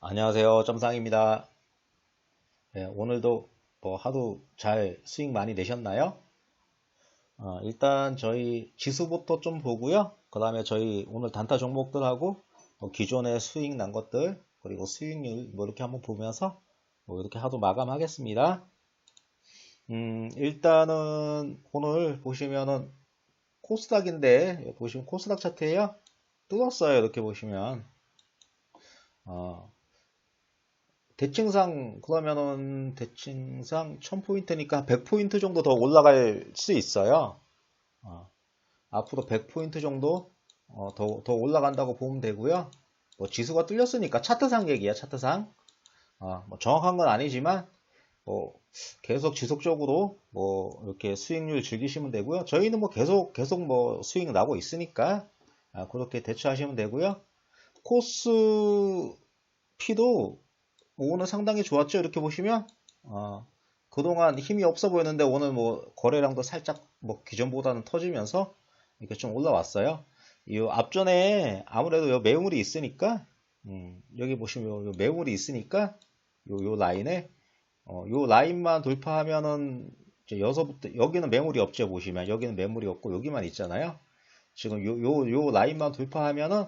안녕하세요. 점상입니다. 네, 오늘도 뭐 하루 잘 수익 많이 내셨나요? 어, 일단 저희 지수부터 좀 보고요. 그 다음에 저희 오늘 단타 종목들하고 뭐 기존에 수익 난 것들 그리고 수익률 뭐 이렇게 한번 보면서 뭐 이렇게 하루 마감하겠습니다. 음, 일단은 오늘 보시면은 코스닥인데 보시면 코스닥 차트에요. 뚫었어요. 이렇게 보시면 어, 대칭상 그러면은 대칭상 1000포인트니까 100포인트 정도 더 올라갈 수 있어요. 어, 앞으로 100포인트 정도 어, 더, 더 올라간다고 보면 되고요. 뭐 지수가 뚫렸으니까 차트상 얘기야 차트상. 어, 뭐 정확한 건 아니지만 뭐 계속 지속적으로 뭐 이렇게 수익률 즐기시면 되고요. 저희는 뭐 계속 계속 뭐 수익 나고 있으니까 아, 그렇게 대처하시면 되고요. 코스 P도 오늘 상당히 좋았죠. 이렇게 보시면 어, 그동안 힘이 없어 보였는데 오늘 뭐 거래량도 살짝 뭐 기존보다는 터지면서 이렇게 좀 올라왔어요. 이 앞전에 아무래도 요 매물이 있으니까 음, 여기 보시면 요, 요 매물이 있으니까 요, 요 라인에 어, 요 라인만 돌파하면은 이제 여기서부터 여기는 매물이 없죠 보시면 여기는 매물이 없고 여기만 있잖아요. 지금 요 요 요 라인만 돌파하면은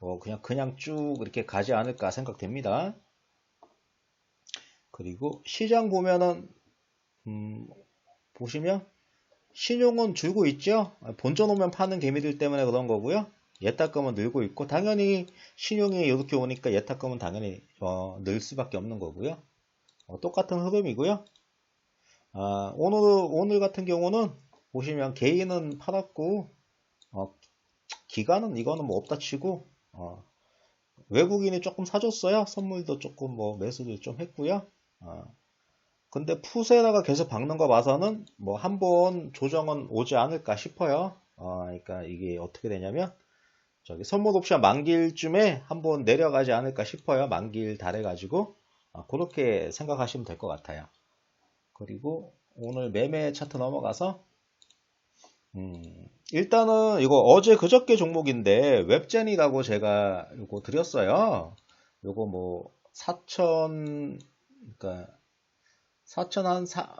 어, 그냥 그냥 쭉 이렇게 가지 않을까 생각됩니다. 그리고 시장 보면은 음, 보시면 신용은 줄고 있죠. 본전 오면 파는 개미들 때문에 그런 거고요. 예탁금은 늘고 있고 당연히 신용이 이렇게 오니까 예탁금은 당연히 어, 늘 수밖에 없는 거고요. 어, 똑같은 흐름이고요. 아, 오늘 오늘 같은 경우는 보시면 개인은 팔았고 어, 기간은 이거는 뭐 없다 치고 어, 외국인이 조금 사줬어요. 선물도 조금 뭐 매수를 좀 했고요. 어, 근데 푸세라가 계속 박는 거 봐서는 뭐 한 번 조정은 오지 않을까 싶어요. 어, 그러니까 이게 어떻게 되냐면 저기 선물 옵션 만기일쯤에 한번 내려가지 않을까 싶어요. 만기일 달해가지고 어, 그렇게 생각하시면 될 것 같아요. 그리고 오늘 매매 차트 넘어가서 음, 일단은 이거 어제 그저께 종목인데 웹젠이라고 제가 이거 드렸어요. 이거 뭐 4천 그러니까 4천 한 4,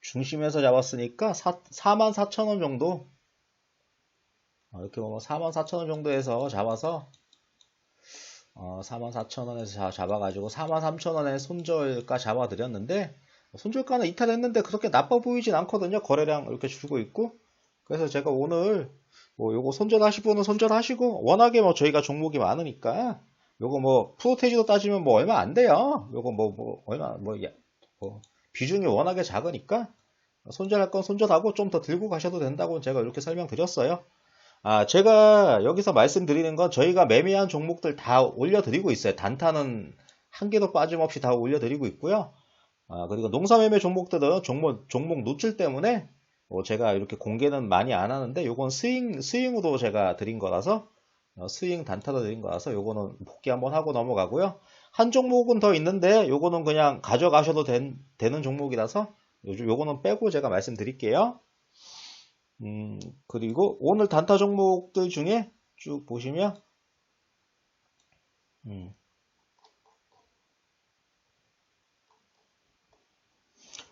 중심에서 잡았으니까 4, 4만 4천 원 정도 어, 이렇게 보면 4만 4천 원 정도에서 잡아서 어, 4만 4천 원에서 잡아가지고 4만 3천 원에 손절가 잡아드렸는데 손절가는 이탈했는데 그렇게 나빠 보이진 않거든요. 거래량 이렇게 주고 있고 그래서 제가 오늘 뭐 요거 손절하실 분은 손절하시고 워낙에 뭐 저희가 종목이 많으니까 요거 뭐 프로테지도 따지면 뭐 얼마 안 돼요. 요거 뭐, 뭐 얼마 뭐, 뭐 비중이 워낙에 작으니까 손절할 건 손절하고 좀 더 들고 가셔도 된다고 제가 이렇게 설명드렸어요. 아, 제가 여기서 말씀드리는 건 저희가 매매한 종목들 다 올려드리고 있어요. 단타는 한 개도 빠짐없이 다 올려드리고 있고요. 아, 그리고 농사매매 종목들은 종목, 종목 노출 때문에 뭐 제가 이렇게 공개는 많이 안 하는데 요건 스윙, 스윙으로 제가 드린 거라서 어, 스윙 단타로 드린 거라서 요거는 복귀 한번 하고 넘어가고요. 한 종목은 더 있는데 요거는 그냥 가져가셔도 된, 되는 종목이라서 요즘 요거는 빼고 제가 말씀드릴게요. 음, 그리고 오늘 단타 종목들 중에 쭉 보시면 음,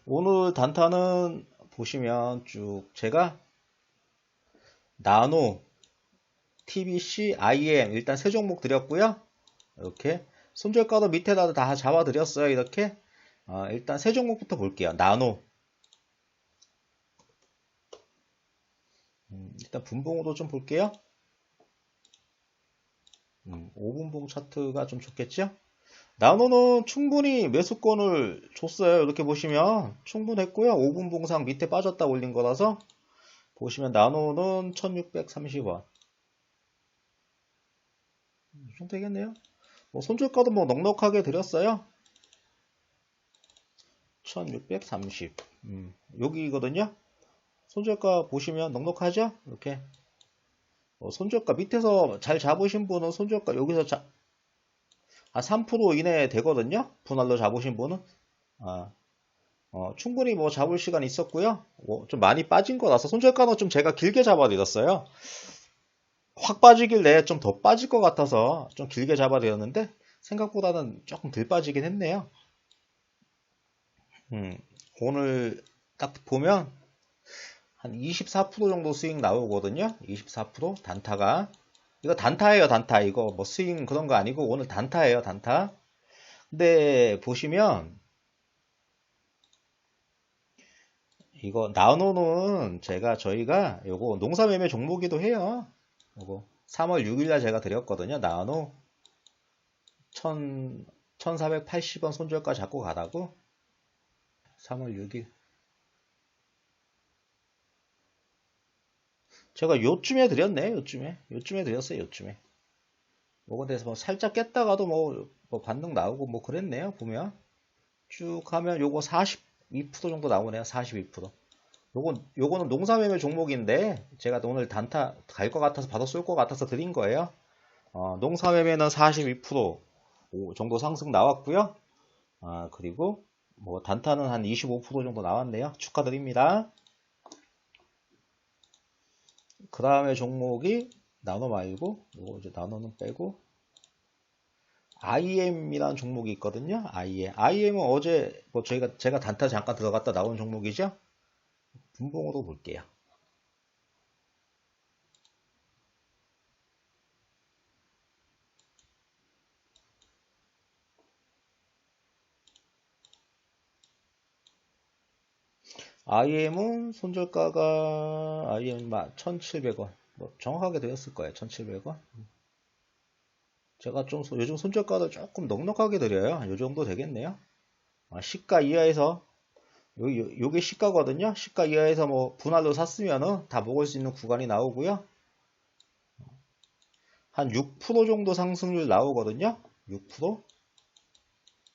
오늘 단타는 보시면 쭉 제가 나노, TBC, IM 일단 세 종목 드렸고요. 이렇게 손절가도 밑에다 다 잡아 드렸어요. 이렇게 어, 일단 세 종목부터 볼게요. 나노 음, 일단 분봉으로 좀 볼게요. 음, 5분봉 차트가 좀 좋겠죠? 나노는 충분히 매수권을 줬어요. 이렇게 보시면 충분했고요. 5분 봉상 밑에 빠졌다 올린 거라서 보시면 나노는 1630원. 좀 되겠네요. 뭐 손절가도 뭐 넉넉하게 드렸어요. 1630. 음, 여기거든요. 손절가 보시면 넉넉하죠? 이렇게. 어, 손절가 밑에서 잘 잡으신 분은 손절가 여기서 자, 한3% 이내 되거든요. 분할로 잡으신 분은. 아, 어, 충분히 뭐 잡을 시간 있었고요. 뭐 좀 많이 빠진 거라서 손절가는 좀 제가 길게 잡아드렸어요. 확 빠지길래 좀 더 빠질 것 같아서 좀 길게 잡아드렸는데 생각보다는 조금 덜 빠지긴 했네요. 음, 오늘 딱 보면 한 24% 정도 수익 나오거든요. 24% 단타가 이거 단타예요, 단타. 이거 뭐 스윙 그런 거 아니고 오늘 단타예요, 단타. 근데 보시면 이거 나노는 제가 저희가 요거 농사 매매 종목이기도 해요. 요거 3월 6일날 제가 드렸거든요. 나노 1 1480원 손절가 잡고 가라고 3월 6일. 제가 요쯤에 드렸네 요쯤에. 요쯤에 드렸어요 요쯤에. 뭐가 돼서 뭐 살짝 깼다가도 뭐, 뭐 반등 나오고 뭐 그랬네요 보면. 쭉 하면 요거 42% 정도 나오네요 42% 요건 요거는 농사매매 종목인데 제가 오늘 단타 갈 것 같아서 바로 쏠것 같아서 드린 거예요 어, 농사매매는 42% 정도 상승 나왔고요 아, 그리고 뭐 단타는 한 25% 정도 나왔네요 축하드립니다 그 다음에 종목이 나노 말고 요거 이제 나노는 빼고 IM이라는 종목이 있거든요. IM. IM은 어제 뭐 저희가 제가 단타 잠깐 들어갔다 나온 종목이죠. 분봉으로 볼게요. IM은 손절가가 IM 1,700원. 뭐 정확하게 되었을 거예요. 1,700원. 제가 좀 요즘 손절가를 조금 넉넉하게 드려요. 요 정도 되겠네요. 아, 시가 이하에서 요, 요, 요게 시가거든요. 시가 이하에서 뭐 분할로 샀으면은 다 먹을 수 있는 구간이 나오고요. 한 6% 정도 상승률 나오거든요. 6%.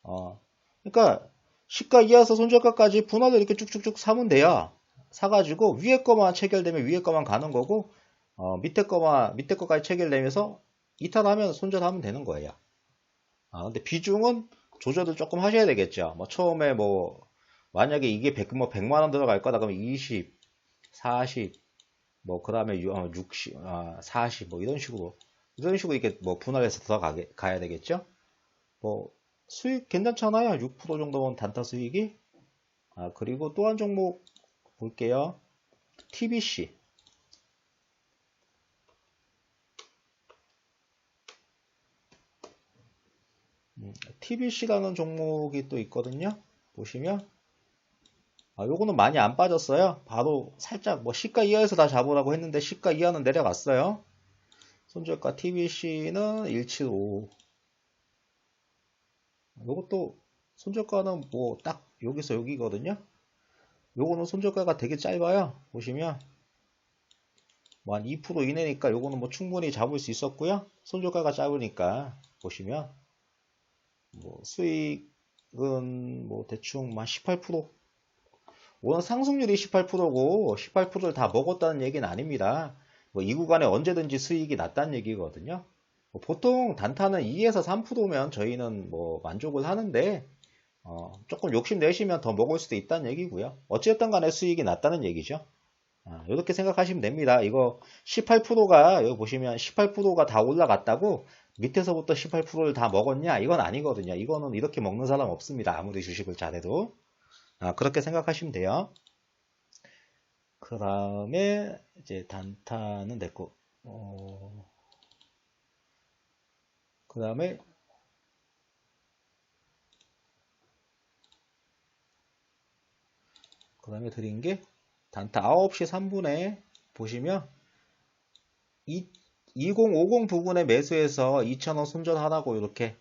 어, 그러니까 시가 이하에서 손절가까지 분할로 이렇게 쭉쭉쭉 사면 돼요. 사가지고 위에 거만 체결되면 위에 거만 가는 거고 어, 밑에 거만 밑에 거까지 체결되면서 이탈하면 손절하면 되는 거예요. 아, 근데 비중은 조절을 조금 하셔야 되겠죠. 뭐 처음에 뭐 만약에 이게 100, 뭐 100만 원 들어갈 거다 그러면 20, 40, 뭐 그 다음에 60, 아, 40, 뭐 이런 식으로 이런 식으로 이렇게 뭐 분할해서 들어가게 가야 되겠죠. 뭐 수익 괜찮잖아요. 6% 정도면 단타 수익이. 아, 그리고 또 한 종목 볼게요. TBC. 음, TBC라는 종목이 또 있거든요. 보시면 아, 요거는 많이 안 빠졌어요. 바로 살짝 뭐 시가 이하에서 다 잡으라고 했는데 시가 이하는 내려갔어요. 손절가 TBC는 175 요것도 손절가는 뭐 딱 여기서 여기거든요. 요거는 손절가가 되게 짧아요. 보시면 뭐 한 2% 이내니까 요거는 뭐 충분히 잡을 수 있었고요. 손절가가 짧으니까 보시면 뭐 수익은 뭐 대충 한 18% 오늘 상승률이 18%고 18%를 다 먹었다는 얘기는 아닙니다. 뭐 이 구간에 언제든지 수익이 났다는 얘기거든요. 뭐 보통 단타는 2에서 3%면 저희는 뭐 만족을 하는데 어 조금 욕심 내시면 더 먹을 수도 있다는 얘기고요. 어찌됐든 간에 수익이 났다는 얘기죠. 아, 이렇게 생각하시면 됩니다. 이거 18%가 여기 보시면 18%가 다 올라갔다고 밑에서부터 18%를 다 먹었냐? 이건 아니거든요. 이거는 이렇게 먹는 사람 없습니다. 아무리 주식을 잘해도. 아, 그렇게 생각하시면 돼요. 그 다음에 이제 단타는 됐고, 어... 그 다음에 그 다음에 드린 게 단타 9시 3분에 보시면 이 2050 부분에 매수해서 2,000원 손절하라고 이렇게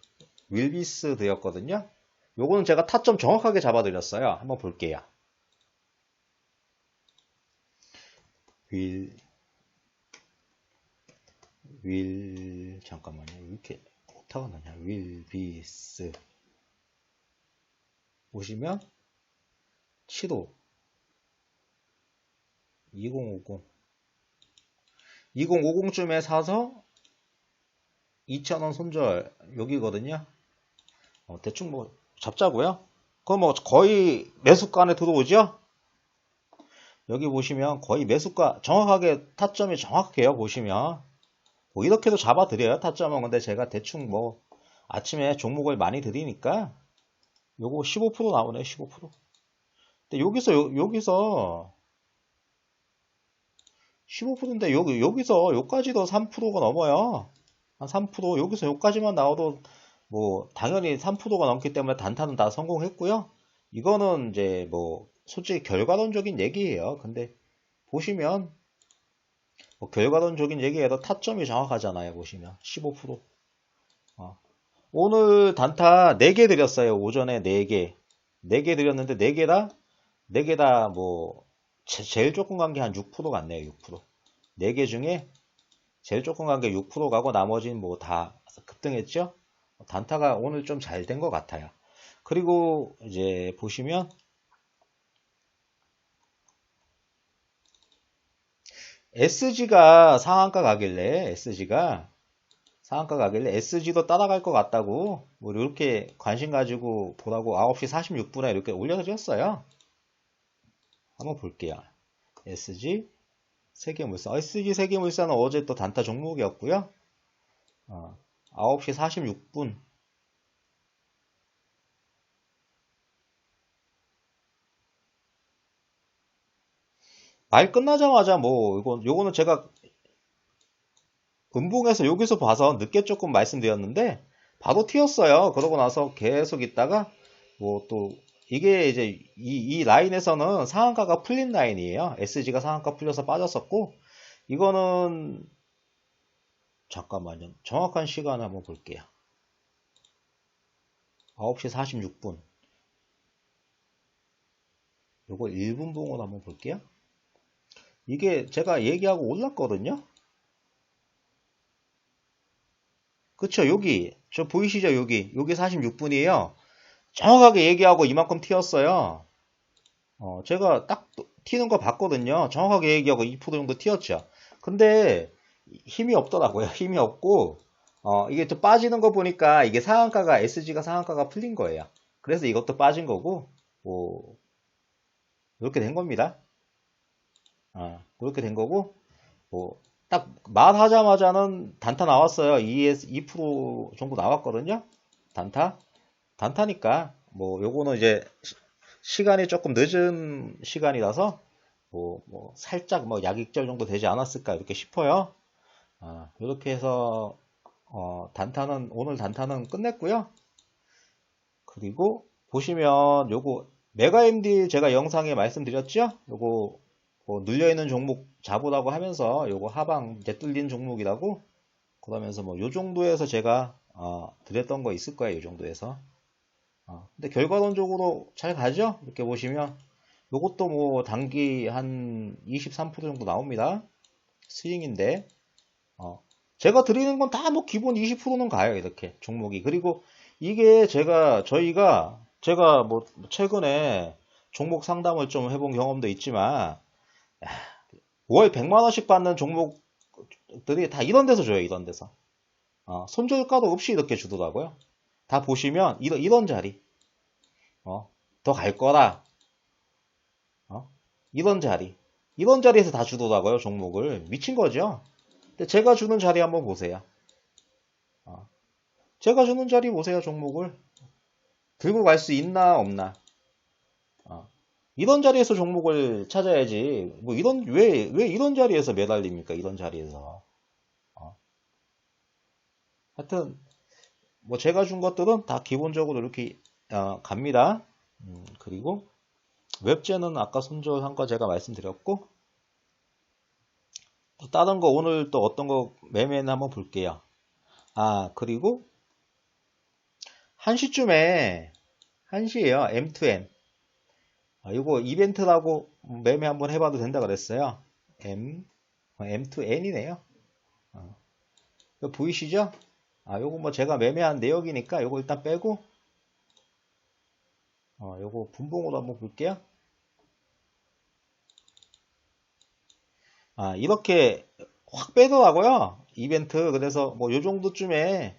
윌비스 되었거든요. 요거는 제가 타점 정확하게 잡아드렸어요. 한번 볼게요. 윌, 윌, 잠깐만요. 이렇게 오타가 나냐. 윌비스. 보시면, 7호. 2050. 2050쯤에 사서 2,000원 손절 여기거든요. 어, 대충 뭐 잡자고요. 그럼 뭐 거의 매수가 안에 들어오죠. 여기 보시면 거의 매수가 정확하게 타점이 정확해요. 보시면 뭐 이렇게도 잡아드려요. 타점은 근데 제가 대충 뭐 아침에 종목을 많이 들이니까 요거 15% 나오네요. 15%. 근데 여기서 요, 여기서 15%인데 여기 여기서 여기까지도 3%가 넘어요. 한 3% 여기서 여기까지만 나와도 뭐 당연히 3%가 넘기 때문에 단타는 다 성공했고요. 이거는 이제 뭐 솔직히 결과론적인 얘기예요. 근데 보시면 뭐 결과론적인 얘기에도 타점이 정확하잖아요. 보시면 15%. 어. 오늘 단타 4개 드렸어요. 오전에 4개. 4개 드렸는데 4개 다, 4개 다 뭐, 제일 조금 간 게 한 6% 같네요. 6%. 4개 중에 제일 조금 간 게 6% 가고 나머지는 뭐 다 급등했죠. 단타가 오늘 좀 잘 된 것 같아요. 그리고 이제 보시면 SG가 상한가 가길래 SG가 상한가 가길래 SG도 따라갈 것 같다고 뭐 이렇게 관심 가지고 보라고 9시 46분에 이렇게 올려드렸어요. 한번 볼게요. SG 세계물산 SG 세계물산은 어제 또 단타 종목이었고요. 어, 9시 46분 말 끝나자마자 뭐 이거 요거는 제가 음봉에서 여기서 봐서 늦게 조금 말씀드렸는데 바로 튀었어요. 그러고 나서 계속 있다가 뭐 또 이게 이제 이, 이 라인에서는 상한가가 풀린 라인이에요. SG가 상한가 풀려서 빠졌었고 이거는 잠깐만요. 정확한 시간 한번 볼게요. 9시 46분 요거 1분 봉으로 한번 볼게요. 이게 제가 얘기하고 올랐거든요. 그쵸 여기 저 보이시죠 여기 여기 46분이에요. 정확하게 얘기하고 이만큼 튀었어요. 어, 제가 딱 튀는 거 봤거든요. 정확하게 얘기하고 2% 정도 튀었죠. 근데 힘이 없더라고요. 힘이 없고 어, 이게 또 빠지는 거 보니까 이게 상한가가 SG가 상한가가 풀린 거예요. 그래서 이것도 빠진 거고 뭐 이렇게 된 겁니다. 어, 그렇게 된 거고 뭐 딱 말하자마자는 단타 나왔어요. 2에서 2% 정도 나왔거든요. 단타. 단타니까 뭐 요거는 이제 시간이 조금 늦은 시간이라서 뭐, 뭐 살짝 뭐 약익절 정도 되지 않았을까 이렇게 싶어요. 아, 이렇게 해서 어, 단타는 오늘 단타는 끝냈고요. 그리고 보시면 요거 메가MD 제가 영상에 말씀드렸죠? 요거 뭐 눌려있는 종목 잡으라고 하면서 요거 하방 이제 뚫린 종목이라고 그러면서 뭐 요 정도에서 제가 어, 드렸던 거 있을 거예요. 요 정도에서. 어, 근데 결과론적으로 잘 가죠? 이렇게 보시면 요것도 뭐 단기 한 23% 정도 나옵니다. 스윙인데 어, 제가 드리는 건 다 뭐 기본 20%는 가요. 이렇게 종목이. 그리고 이게 제가 저희가 제가 뭐 최근에 종목 상담을 좀 해본 경험도 있지만 월 100만 원씩 받는 종목들이 다 이런 데서 줘요, 이런 데서. 어, 손절가도 없이 이렇게 주더라고요. 다 보시면, 이런, 이런 자리. 어, 더 갈 거라. 어, 이런 자리. 이런 자리에서 다 주더라고요, 종목을. 미친 거죠? 근데 제가 주는 자리 한번 보세요. 어, 제가 주는 자리 보세요, 종목을. 들고 갈 수 있나, 없나. 이런 자리에서 종목을 찾아야지. 뭐 이런 왜 왜 이런 자리에서 매달립니까? 이런 자리에서. 어. 하여튼 뭐 제가 준 것들은 다 기본적으로 이렇게 어, 갑니다. 음, 그리고 웹제는 아까 손절한 거 제가 말씀드렸고 또 다른 거 오늘 또 어떤 거 매매는 한번 볼게요. 아 그리고 1시쯤에 1시에요. M2N 아, 이거 이벤트라고 매매 한번 해봐도 된다 그랬어요. M, M2N이네요. 어. 이거 보이시죠? 아, 요거 뭐 제가 매매한 내역이니까 요거 일단 빼고, 어, 요거 분봉으로 한번 볼게요. 아, 이렇게 확 빼더라고요. 이벤트. 그래서 뭐 요 정도쯤에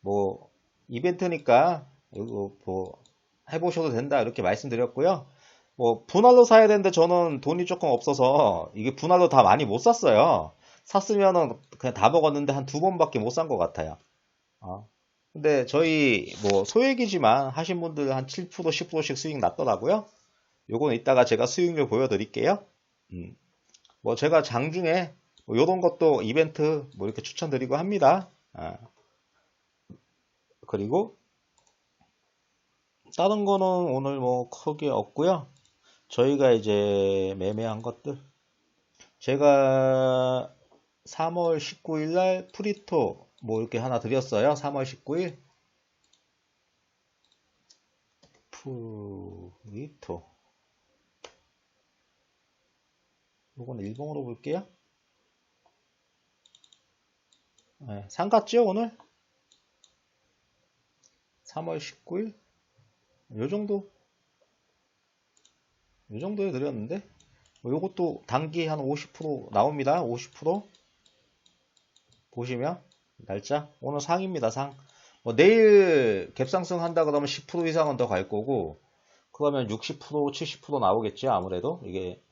뭐 이벤트니까 이거 뭐 해보셔도 된다 이렇게 말씀드렸고요. 뭐 분할로 사야 되는데 저는 돈이 조금 없어서 이게 분할로 다 많이 못 샀어요. 샀으면은 그냥 다 먹었는데 한 두 번밖에 못 산 것 같아요. 어. 근데 저희 뭐 소액이지만 하신 분들 한 7% 10%씩 수익 났더라고요. 요건 이따가 제가 수익률 보여드릴게요. 음. 뭐 제가 장중에 뭐 요런 것도 이벤트 뭐 이렇게 추천드리고 합니다. 아. 그리고 다른 거는 오늘 뭐 크게 없고요. 저희가 이제 매매한 것들 제가 3월 19일 날 프리토 뭐 이렇게 하나 드렸어요. 3월 19일 프리토 요건 일봉으로 볼게요. 네, 상 갔죠 오늘? 3월 19일? 요 정도? 요 정도에 드렸는데? 뭐 요것도 단기 한 50% 나옵니다 50% 보시면 날짜? 오늘 상입니다 상. 뭐 내일 갭상승 한다 그러면 10% 이상은 더 갈 거고 그러면 60% 70% 나오겠죠 아무래도? 이게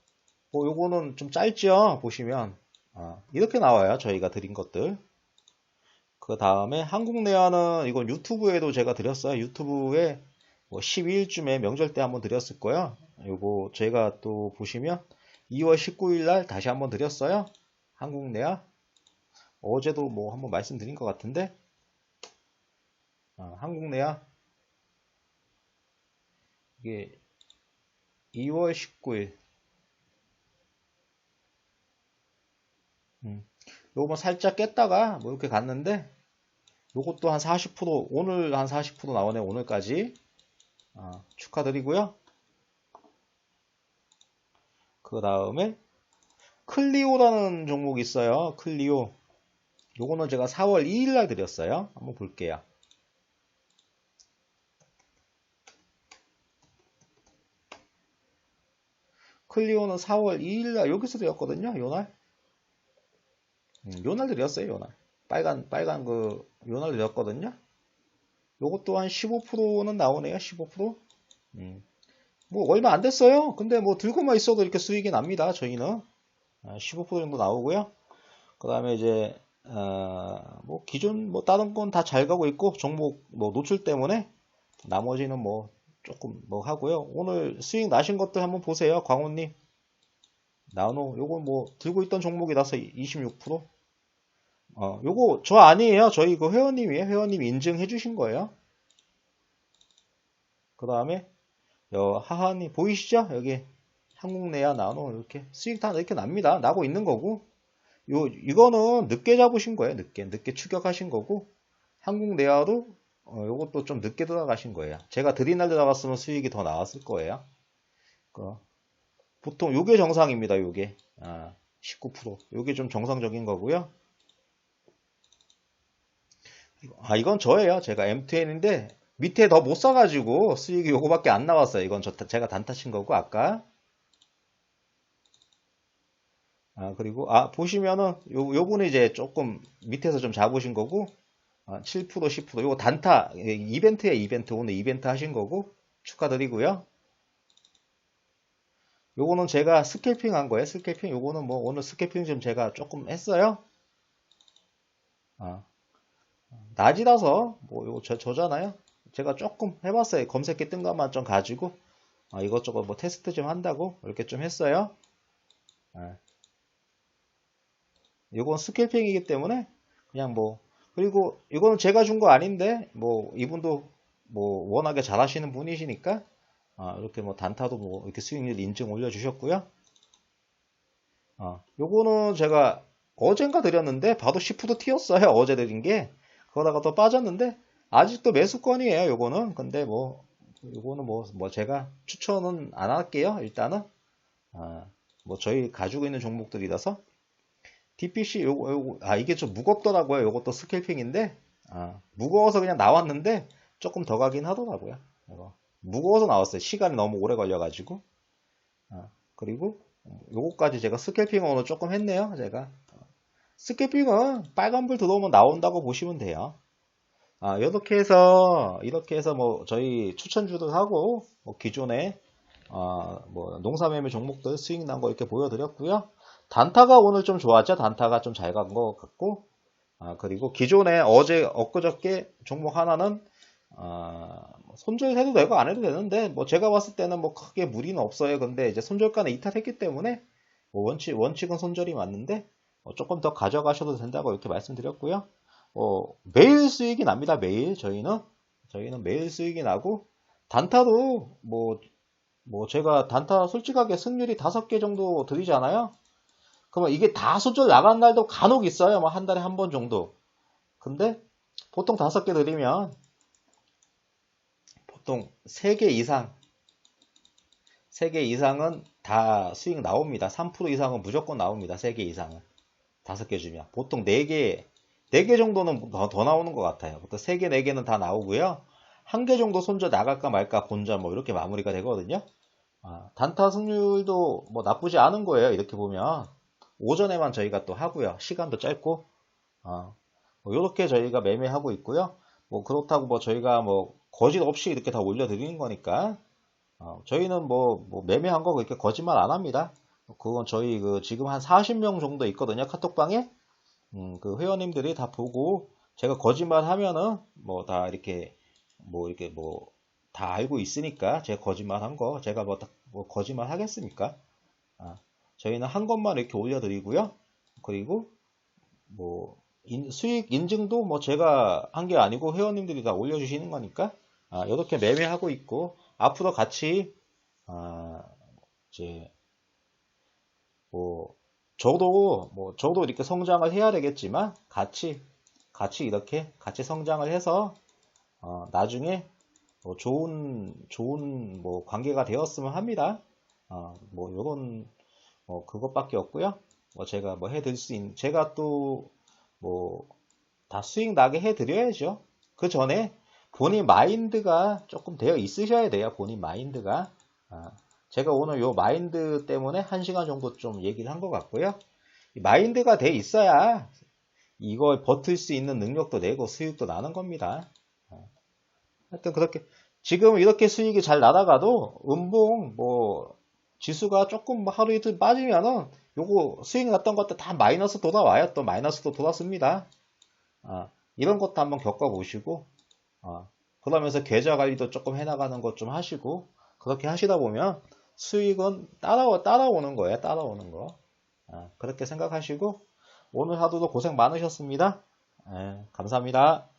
뭐 요거는 좀 짧죠? 보시면. 아, 이렇게 나와요 저희가 드린 것들. 그 다음에 한국 내화는 이건 유튜브에도 제가 드렸어요. 유튜브에 뭐 12일쯤에 명절 때 한번 드렸을 거예요. 요거 제가 또 보시면 2월 19일 날 다시 한번 드렸어요. 한국 내화 어제도 뭐 한번 말씀드린 것 같은데. 아, 한국 내화 이게 2월 19일 음, 요거 뭐 살짝 깼다가 뭐 이렇게 갔는데 요것도 한 40% 오늘 한 40% 나오네 오늘까지 아, 축하드리고요 그 다음에 클리오라는 종목이 있어요 클리오 요거는 제가 4월 2일 날 드렸어요. 한번 볼게요. 클리오는 4월 2일 날 여기서 드렸거든요. 요날. 음, 요날 드렸어요. 요날. 빨간 빨간 그 요날 드렸거든요. 요것도 한 15%는 나오네요. 15%. 음. 뭐 얼마 안 됐어요. 근데 뭐 들고만 있어도 이렇게 수익이 납니다. 저희는 15% 아, 정도 나오고요. 그 다음에 이제 어, 뭐 기존 뭐 다른 건 다 잘 가고 있고 종목 뭐 노출 때문에 나머지는 뭐 조금 뭐 하고요. 오늘 수익 나신 것들 한번 보세요. 광호님. 나노 요거 뭐 들고 있던 종목이라서 26%. 어, 요거 저 아니에요. 저희 그 회원님이에요. 회원님 인증해 주신 거예요. 그 다음에 하하님 보이시죠? 여기 한국내야 나노 이렇게 수익 다 이렇게 납니다. 나고 있는 거고 요, 이거는 늦게 잡으신 거예요. 늦게. 늦게 추격하신 거고, 한국 내화로, 어, 요것도 좀 늦게 들어가신 거예요. 제가 드리날 들어갔으면 수익이 더 나왔을 거예요. 그, 보통 요게 정상입니다. 요게. 아, 19%. 요게 좀 정상적인 거고요. 아, 이건 저예요. 제가 M2N인데, 밑에 더 못 사가지고 수익이 요거밖에 안 나왔어요. 이건 저, 제가 단타친 거고, 아까. 아, 그리고, 아, 보시면은, 요, 요분이 이제 조금 밑에서 좀 잡으신 거고, 아, 7%, 10%, 요거 단타, 이벤트에 이벤트, 오늘 이벤트 하신 거고, 축하드리고요. 요거는 제가 스캘핑 한 거예요, 스캘핑. 요거는 뭐, 오늘 스캘핑 좀 제가 조금 했어요. 아, 낮이라서, 뭐, 요거 저, 저잖아요. 제가 조금 해봤어요. 검색기 뜬 것만 좀 가지고, 아, 이것저것 뭐 테스트 좀 한다고, 이렇게 좀 했어요. 아. 이건 스캘핑이기 때문에 그냥 뭐 그리고 이거는 제가 준 거 아닌데 뭐 이분도 뭐 워낙에 잘하시는 분이시니까 아, 이렇게 뭐 단타도 뭐 이렇게 수익률 인증 올려주셨고요. 아, 요거는 제가 어젠가 드렸는데 봐도 10% 튀었어요. 어제 드린 게 그러다가 또 빠졌는데 아직도 매수권이에요. 요거는 근데 뭐 요거는 뭐, 뭐 제가 추천은 안 할게요. 일단은 아, 뭐 저희 가지고 있는 종목들이라서 DPC 요거, 요거 아 이게 좀 무겁더라고요. 요것도 스캘핑인데 아, 무거워서 그냥 나왔는데 조금 더 가긴 하더라고요. 이거. 무거워서 나왔어요. 시간이 너무 오래 걸려가지고. 아, 그리고 요거까지 제가 스캘핑 오늘 조금 했네요. 제가 스캘핑은 빨간불 들어오면 나온다고 보시면 돼요. 아, 이렇게 해서 이렇게 해서 뭐 저희 추천주도 하고 뭐 기존에 아, 뭐 농사매매 종목들 수익 난 거 이렇게 보여드렸고요. 단타가 오늘 좀 좋았죠. 단타가 좀 잘 간 것 같고 아, 그리고 기존에 어제 엊그저께 종목 하나는 아, 손절 해도 되고 안 해도 되는데 뭐 제가 봤을 때는 뭐 크게 무리는 없어요. 근데 이제 손절가는 이탈했기 때문에 뭐 원칙 원칙은 손절이 맞는데 뭐 조금 더 가져가셔도 된다고 이렇게 말씀드렸고요. 어, 매일 수익이 납니다. 매일 저희는 저희는 매일 수익이 나고 단타도 뭐뭐 제가 단타 솔직하게 승률이 다섯 개 정도 드리잖아요. 그러면 이게 다 손절 나간 날도 간혹 있어요. 뭐 한 달에 한 번 정도. 근데 보통 다섯 개 드리면 보통 세개 이상 3개 이상은 다 수익 나옵니다. 3% 이상은 무조건 나옵니다. 3개 이상은. 5개 주면. 보통 4개, 4개 정도는 더, 더 나오는 것 같아요. 보통 3개, 4개는 다 나오고요. 한개 정도 손절 나갈까 말까 본전 뭐 이렇게 마무리가 되거든요. 아, 단타 승률도 뭐 나쁘지 않은 거예요. 이렇게 보면. 오전에만 저희가 또 하고요. 시간도 짧고. 아, 뭐 이렇게 저희가 매매하고 있고요. 뭐 그렇다고 뭐 저희가 뭐 거짓 없이 이렇게 다 올려드리는 거니까. 어, 저희는 뭐, 뭐 매매한 거 그렇게 거짓말 안 합니다. 그건 저희 그 지금 한 40명 정도 있거든요. 카톡방에. 음, 그 회원님들이 다 보고 제가 거짓말 하면은 뭐 다 이렇게 뭐 이렇게 뭐 다 알고 있으니까 제가 거짓말 한 거 제가 뭐, 다- 뭐 거짓말 하겠습니까? 아, 저희는 한 것만 이렇게 올려드리고요. 그리고 뭐 인- 수익 인증도 뭐 제가 한 게 아니고 회원님들이 다 올려주시는 거니까 아, 이렇게 매매하고 있고 앞으로 같이 아, 이제 뭐 저도 뭐 저도 이렇게 성장을 해야 되겠지만 같이 같이 이렇게 같이 성장을 해서 어, 나중에 뭐 좋은 좋은 뭐 관계가 되었으면 합니다. 어, 뭐 요런 뭐 그것밖에 없고요. 뭐 제가 뭐 해드릴 수 있는 제가 또 뭐 다 수익 나게 해드려야죠. 그 전에 본인 마인드가 조금 되어 있으셔야 돼요. 본인 마인드가. 아, 제가 오늘 요 마인드 때문에 한 시간 정도 좀 얘기를 한 것 같고요. 이 마인드가 돼 있어야 이걸 버틸 수 있는 능력도 내고 수익도 나는 겁니다. 아, 하여튼 그렇게 지금 이렇게 수익이 잘 나다가도 음봉 뭐 지수가 조금 뭐 하루 이틀 빠지면은 요거 수익 났던 것들 다 마이너스 돌아와요. 또 마이너스도 돌았습니다. 아, 이런 것도 한번 겪어보시고 아, 그러면서 계좌 관리도 조금 해나가는 것 좀 하시고 그렇게 하시다 보면 수익은 따라오, 따라오는 거예요. 따라오는 거. 아, 그렇게 생각하시고 오늘 하루도 고생 많으셨습니다. 예, 감사합니다.